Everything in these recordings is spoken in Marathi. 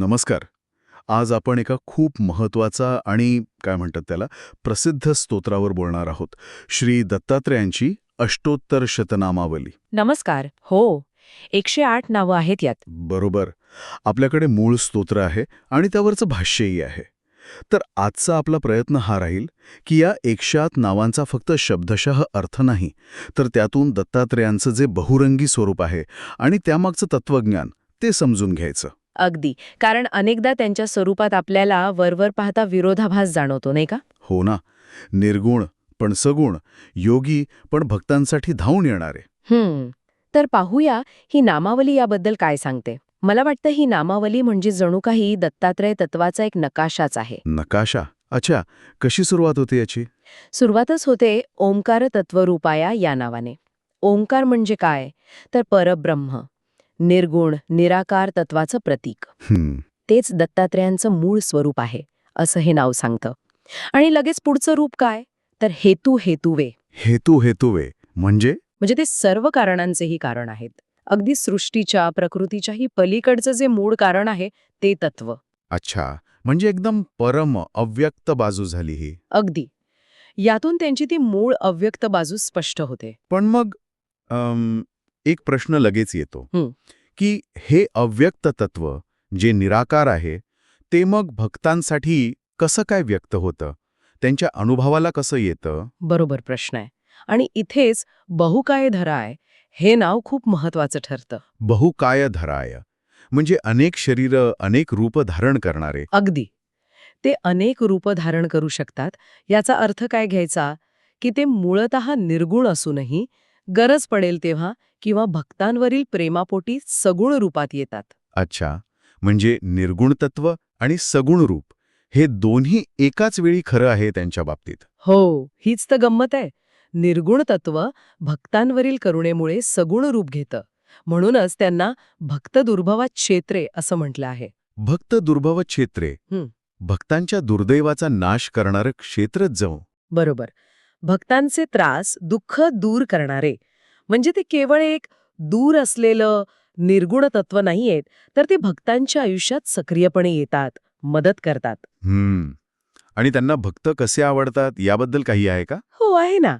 नमस्कार. आज आपण एका खूप महत्त्वाचा आणि काय म्हणतात त्याला? प्रसिद्ध स्तोत्रावर बोलणार आहोत. श्री दत्तात्रेयांची अष्टोत्तर शतनामावली. नमस्कार. हो एकशे आठ नावं आहेत यात. बरोबर. आपल्याकडे मूळ स्तोत्र आहे आणि त्यावरचं भाष्यही आहे. तर आजचा आपला प्रयत्न हा राहील की या एकशे आठ नावांचा फक्त शब्दशः अर्थ नाही तर त्यातून दत्तात्रेयांचं जे बहुरंगी स्वरूप आहे आणि त्यामागचं तत्वज्ञान ते समजून घ्यायचं. अगदी. कारण अनेकदा त्यांच्या स्वरूपात आपल्याला वरवर पाहता विरोधाभास जाणवतो नाही का? हो ना. निर्गुण पण सगुण योगी पण भक्तांसाठी धावून येणारे. हम्म. तर पाहूया ही नामावली याबद्दल काय सांगते. मला वाटतं ही नामावली म्हणजे जणू काही दत्तात्रय तत्वाचा एक नकाशाच आहे. नकाशा? अच्छा. कशी सुरुवात होते याची? सुरुवातच होते ओंकार तत्वरूपाया या नावाने. ओंकार म्हणजे काय? तर परब्रह्म. निर्गुण निराकार तत्वाचं प्रतीक. तेच दत्तात्रेयांचं मूळ स्वरूप आहे असं हे नाव सांगतं. आणि लगेच पुढचं रूप काय? तर हेतू हेतुवे. हेतू हेतुवे. म्हणजे? म्हणजे ते सर्व कारणांचेही कारण आहेत. अगदी सृष्टीच्या प्रकृतीच्याही पलीकडचं जे मूळ कारण आहे ते तत्व. अच्छा. म्हणजे एकदम परम अव्यक्त बाजू झाली ही. अगदी. यातून त्यांची ती मूळ अव्यक्त बाजू स्पष्ट होते. पण मग एक प्रश्न लगेच येतो. की हे अव्यक्त तत्व जे निराकार आहे ते मग भक्तांसाठी कसं काय व्यक्त होतं? त्यांच्या अनुभवाला कसं येतं? बरोबर प्रश्न आहे. आणि इथेच बहुकाय धराय हे नाव खूप महत्वाचं ठरतं. बहुकाय धराय म्हणजे अनेक शरीरं अनेक रूप धारण करणारे. अगदी. ते अनेक रूप धारण करू शकतात. याचा अर्थ काय घ्यायचा की ते मूळतः निर्गुण असूनही गरज पडेल तेव्हा किंवा भक्तांवरील प्रेमापोटी सगुण रूपात येतात. अच्छा. म्हणजे निर्गुण तत्व आणि सगुण रूप हे दोन्ही एकाच वेळी खरं आहे त्यांच्या बाबतीत? हो हीच तर गंमत आहे. निर्गुण तत्व भक्तांवरील करुणेमुळे सगुण रूप घेतं. म्हणूनच त्यांना भक्त दुर्भवात क्षेत्रे असं म्हटलं आहे. भक्त दुर्भव क्षेत्रे. भक्तांच्या दुर्दैवाचा नाश करणारं क्षेत्रच जाऊ बरोबर. भक्तांचे त्रास दुःख दूर करणारे म्हणजे ते केवळ एक दूर असलेलं निर्गुण तत्व नाहीयेत तर ते भक्तांच्या आयुष्यात सक्रियपणे येतात मदत करतात. हम्म. आणि त्यांना भक्त कसे आवडतात याबद्दल काही आहे का? हो आहे ना.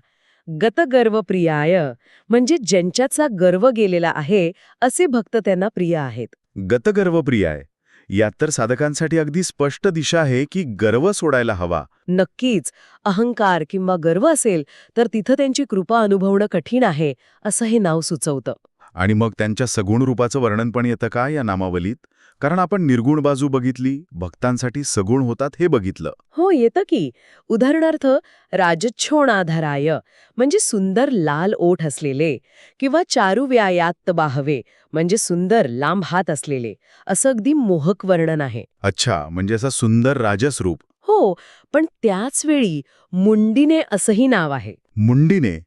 गतगर्व प्रियाय म्हणजे ज्यांच्याचा गर्व गेलेला आहे असे भक्त त्यांना प्रिय आहेत. गतगर्वप्रिय आहे यात तर साधकांसाठी अगदी स्पष्ट दिशा आहे की गर्व सोडायला हवा. नक्कीच अहंकार किंवा गर्व असेल तर तिथं त्यांची कृपा अनुभवणं कठीण आहे असं हे नाव सुचवतं. आणि मग त्यांच्या सगुण रूपाचं वर्णन पण येतं का या नामावलीत? कारण आपण निर्गुण बाजू बघितली भक्तांसाठी सगुण होतात हे बघितलं. हो येतं की. उदाहरणार्थ राजच्छोणाधराय म्हणजे सुंदर लाल ओठ असलेले किंवा चारुव्यायात्त बाहवे म्हणजे सुंदर लांब हात असलेले असं अगदी मोहक वर्णन आहे. अच्छा म्हणजे असं सुंदर राजस रूप हो पण त्याच वेळी मुंडीने असंही नाव आहे. मुंडीने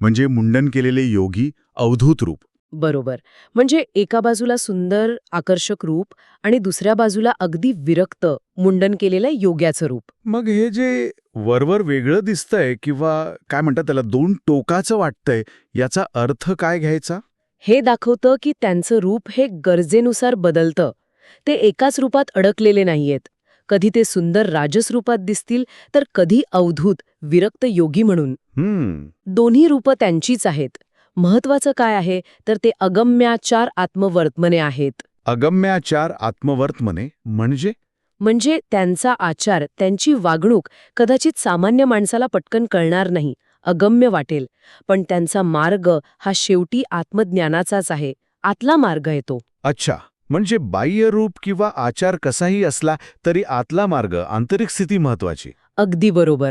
म्हणजे मुंडन केलेले योगी अवधूत रूप बरोबर. म्हणजे एका बाजूला सुंदर आकर्षक रूप आणि दुसऱ्या बाजूला अगदी विरक्त मुंडन केलेलं योग्याचं रूप. मग हे जे वरवर वेगळं दिसतंय किंवा काय म्हणतात त्याला दोन टोकाचं वाटतंय याचा अर्थ काय घ्यायचा? हे दाखवतं की त्यांचं रूप हे गरजेनुसार बदलतं. ते एकाच रूपात अडकलेले नाहीयेत. कधी ते सुंदर राजस रूपात दिसतील तर कधी अवधूत विरक्त योगी म्हणून. दोन्ही रूपं त्यांचीच आहेत. महत्वाचं काय आहे? तर ते अगम्याचार आत्मवर्तमने आहेत. अगम्याचार आत्मवर्तमने म्हणजे? म्हणजे त्यांचा आचार त्यांची वागणूक कदाचित सामान्य माणसाला पटकन कळणार नाही अगम्य वाटेल. पण त्यांचा मार्ग हा शेवटी आत्मज्ञानाचाच आहे. आतला मार्ग येतो अच्छा. म्हणजे बाह्य रूप किंवा आचार कसाही असला तरी आतला मार्ग आंतरिक स्थिती महत्वाची अगदी बरोबर.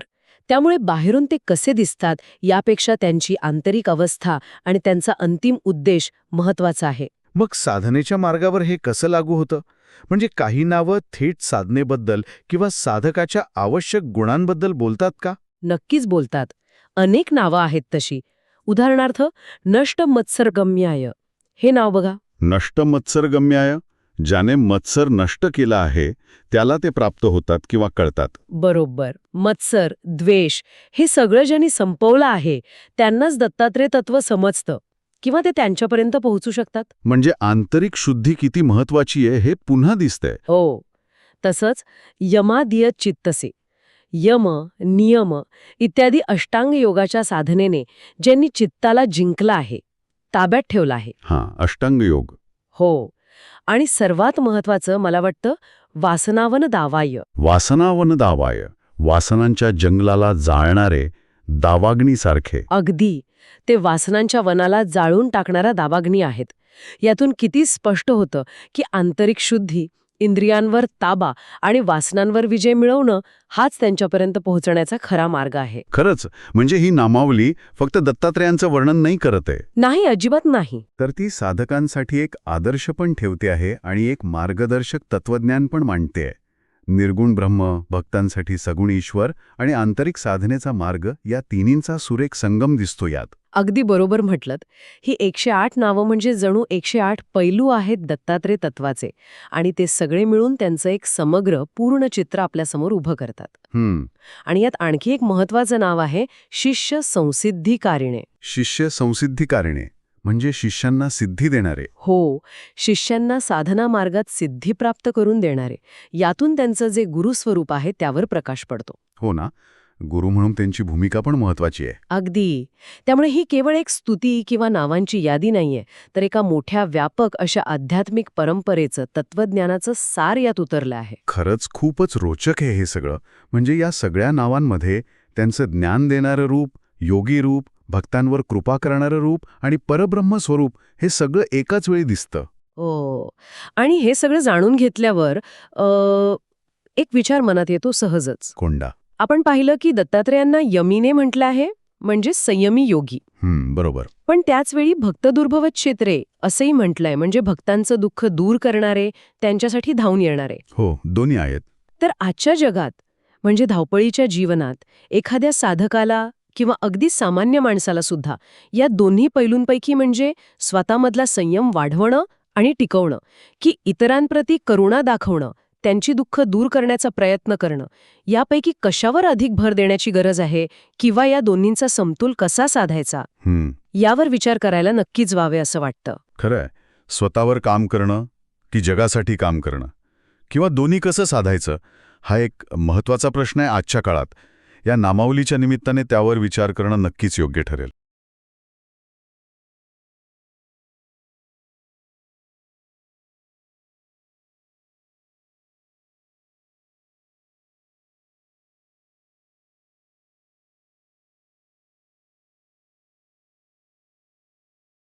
त्यामुळे बाहेरून ते कसे दिसतात यापेक्षा त्यांची आंतरिक अवस्था आणि त्यांचा अंतिम उद्देश महत्त्वाचा आहे. मग साधनेच्या मार्गावर हे कसं लागू होतं? म्हणजे काही नावं थेट साधनेबद्दल किंवा साधकाच्या आवश्यक गुणांबद्दल बोलतात का? नक्कीच बोलतात. अनेक नावं आहेत तशी. उदाहरणार्थ नष्ट मत्सरगम्याय हे नाव बघा. नष्ट मत्सरगम्याय ज्याने मत्सर नष्ट केला आहे त्याला ते प्राप्त होतात किंवा कळतात. बरोबर. मत्सर द्वेष हे सगळं ज्यांनी संपवलं आहे त्यांनाच दत्तात्रय तत्व समजतं. किंवा ते त्यांच्यापर्यंत पोहोचू शकतात? म्हणजे आंतरिक शुद्धी किती महत्वाची आहे हे पुन्हा दिसतंय. हो. तसंच यमादिय चित्तसे यम नियम इत्यादी अष्टांग योगाच्या साधनेने ज्यांनी चित्ताला जिंकलं आहे ताब्यात ठेवलं आहे. हां अष्टांग योग. हो. आणि सर्वात महत्वाचं मला वाटतं वासनावन दावाय वासनावन दावाय वासनांच्या जंगलाला जाळणारे दावाग्नीसारखे. अगदी. ते वासनांच्या वनाला जाळून टाकणारा दाबाग्नी आहेत. यातून किती स्पष्ट होतं की आंतरिक शुद्धी इंद्रियांवर ताबा आणि वासनांवर विजय मिळवणं हाच त्यांच्यापर्यंत पोहोचण्याचा खरा मार्ग आहे. खरंच म्हणजे ही नामावली फक्त दत्तात्रेयांचं वर्णन नाही करत आहे. नाही अजिबात नाही. तर ती साधकांसाठी एक आदर्श पण ठेवते आहे आणि एक मार्गदर्शक तत्वज्ञान पण मांडते आहे. निर्गुण ब्रह्म भक्तांसाठी सगुण ईश्वर आणि आंतरिक साधनेचा मार्ग या तिन्हींचा सुरेख संगम दिसतो यात. अगदी बरोबर म्हटलं ही एकशे आठ नावं म्हणजे जणू एकशे आठ पैलू आहेत दत्तात्रय तत्वाचे आणि ते सगळे मिळून त्यांचं एक समग्र पूर्ण चित्र आपल्यासमोर उभं करतात. आणि यात आणखी एक महत्वाचं नाव आहे शिष्य संसिद्धिकारिणे. शिष्य संसिद्धिकारणे. म्हणजे शिष्यांना सिद्धी देणारे. हो शिष्यांना साधना मार्गात सिद्धी प्राप्त करून देणारे. यातून त्यांचं जे गुरुस्वरूप आहे त्यावर प्रकाश पडतो. हो ना? गुरु म्हणून त्यांची भूमिका पण महत्वाची आहे. अगदी. त्यामुळे ही केवळ एक स्तुती किंवा नावांची यादी नाहीये तर एका मोठ्या व्यापक अशा आध्यात्मिक परंपरेचं तत्वज्ञानाचं सार यात उतरलं आहे. खरंच खूपच रोचक आहे हे सगळं. म्हणजे या सगळ्या नावांमध्ये त्यांचं ज्ञान देणारं रूप योगी रूप भक्तांवर कृपा करणारं रूप आणि परब्रह्म स्वरूप हे सगळं एकाच वेळी दिसतं. हो. आणि हे सगळं जाणून घेतल्यावर एक विचार मनात येतो सहजच. कोंडा. आपण पाहिलं की दत्तात्रेयांना यमीने म्हटलं आहे म्हणजे संयमी योगी. हम्म बरोबर. पण त्याचवेळी भक्तदुर्भवत क्षेत्रे असंही म्हटलंय म्हणजे भक्तांचं दुःख दूर करणारे त्यांच्यासाठी धावून येणारे. हो दोन्ही आहेत. तर आजच्या जगात म्हणजे धावपळीच्या जीवनात एखाद्या साधकाला किंवा अगदी सामान्य माणसाला सुद्धा या दोन्ही पैलूंपैकी म्हणजे स्वतःमधला संयम वाढवणं आणि टिकवणं की इतरांप्रती करुणा दाखवणं त्यांची दुःख दूर करण्याचा प्रयत्न करणं यापैकी कशावर अधिक भर देण्याची गरज आहे किंवा या दोन्हींचा समतोल कसा साधायचा? यावर विचार करायला नक्कीच व्हावे असं वाटतं. खरं आहे. स्वतःवर काम करणं की जगासाठी काम करणं? किंवा दोन्ही कसं साधायचं? हा एक महत्त्वाचा प्रश्न आहे आजच्या काळात. या नामावलीच्या निमित्ताने त्यावर विचार करणं नक्कीच योग्य ठरेल.